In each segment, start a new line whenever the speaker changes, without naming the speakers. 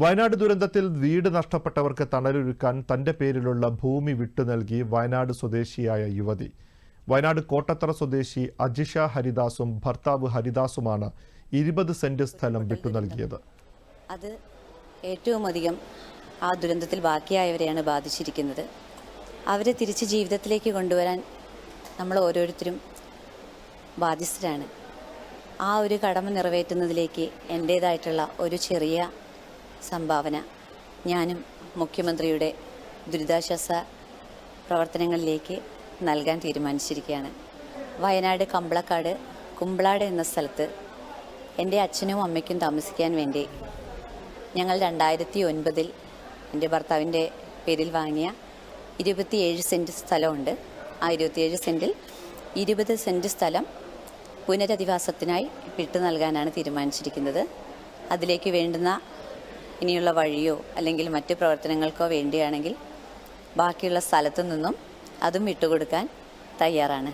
വയനാട് ദുരന്തത്തിൽ വീട് നഷ്ടപ്പെട്ടവർക്ക് തണലൊരുക്കാൻ തന്റെ പേരിലുള്ള ഭൂമി വിട്ടു നൽകി വയനാട് സ്വദേശിയായ യുവതി. വയനാട് കോട്ടത്തറ സ്വദേശി അജിഷ ഹരിദാസും ഭർത്താവ് ഹരിദാസുമാണ് ഇരുപത് സെന്റ് സ്ഥലം വിട്ടു നൽകിയത്.
അത് ഏറ്റവും അധികം ആ ദുരന്തത്തിൽ ബാക്കിയായവരെയാണ് ബാധിച്ചിരിക്കുന്നത്. അവരെ തിരിച്ച് ജീവിതത്തിലേക്ക് കൊണ്ടുവരാൻ നമ്മൾ ഓരോരുത്തരും ബാധ്യസ്ഥരാണ്. ആ ഒരു കടമ നിറവേറ്റുന്നതിലേക്ക് എന്റേതായിട്ടുള്ള ഒരു ചെറിയ സംഭാവന. ഞാനും മുഖ്യമന്ത്രിയുടെ ദുരിതാശ്വാസ പ്രവർത്തനങ്ങളിലേക്ക് നൽകാൻ തീരുമാനിച്ചിരിക്കുകയാണ്. വയനാട് കമ്പളക്കാട് കുമ്പളാട് എന്ന സ്ഥലത്ത് എന്റെ അച്ഛനും അമ്മയ്ക്കും താമസിക്കാൻ വേണ്ടി ഞങ്ങൾ രണ്ടായിരത്തി ഒൻപതിൽ എന്റെ ഭർത്താവിന്റെ പേരിൽ വാങ്ങിയ ഇരുപത്തിയേഴ് സെന്റ് സ്ഥലമുണ്ട്. ആ ഇരുപത്തിയേഴ് സെന്റിൽ ഇരുപത് സെന്റ് സ്ഥലം പുനരധിവാസത്തിനായി വിട്ടു നൽകാനാണ് തീരുമാനിച്ചിരിക്കുന്നത്. അതിലേക്ക് വേണ്ടുന്ന ഇനിയുള്ള വഴിയോ അല്ലെങ്കിൽ മറ്റ് പ്രവർത്തനങ്ങൾക്കോ വേണ്ടിയാണെങ്കിൽ ബാക്കിയുള്ള സ്ഥലത്തു നിന്നും അതും വിട്ടുകൊടുക്കാൻ തയ്യാറാണ്.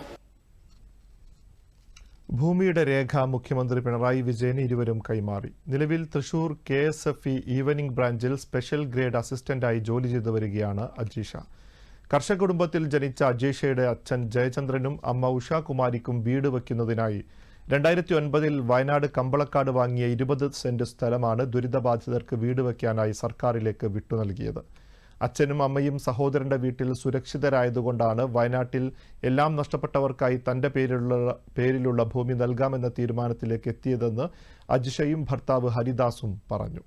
ഭൂമിയുടെ രേഖ മുഖ്യമന്ത്രി പിണറായി വിജയന് ഇരുവരും കൈമാറി. നിലവിൽ Thrissur K S F E evening ബ്രാഞ്ചിൽ സ്പെഷ്യൽ ഗ്രേഡ് അസിസ്റ്റന്റായി ജോലി ചെയ്തു വരികയാണ് അജീഷ. കർഷക കുടുംബത്തിൽ ജനിച്ച അജീഷയുടെ അച്ഛൻ ജയചന്ദ്രനും അമ്മ ഉഷാകുമാരിക്കും വീട് വയ്ക്കുന്നതിനായി രണ്ടായിരത്തി ഒൻപതിൽ വയനാട് കമ്പളക്കാട് വാങ്ങിയ ഇരുപത് സെന്റ് സ്ഥലമാണ് ദുരിതബാധിതർക്ക് വീട് വയ്ക്കാനായി സർക്കാരിലേക്ക് വിട്ടു നൽകിയത്. അച്ഛനും അമ്മയും സഹോദരന്റെ വീട്ടിൽ സുരക്ഷിതരായതുകൊണ്ടാണ് വയനാട്ടിൽ എല്ലാം നഷ്ടപ്പെട്ടവർക്കായി തന്റെ പേരിലുള്ള പേരിലുള്ള ഭൂമി നൽകാമെന്ന തീരുമാനത്തിലേക്ക് എത്തിയതെന്ന് അജിഷയും ഭർത്താവ് ഹരിദാസും പറഞ്ഞു.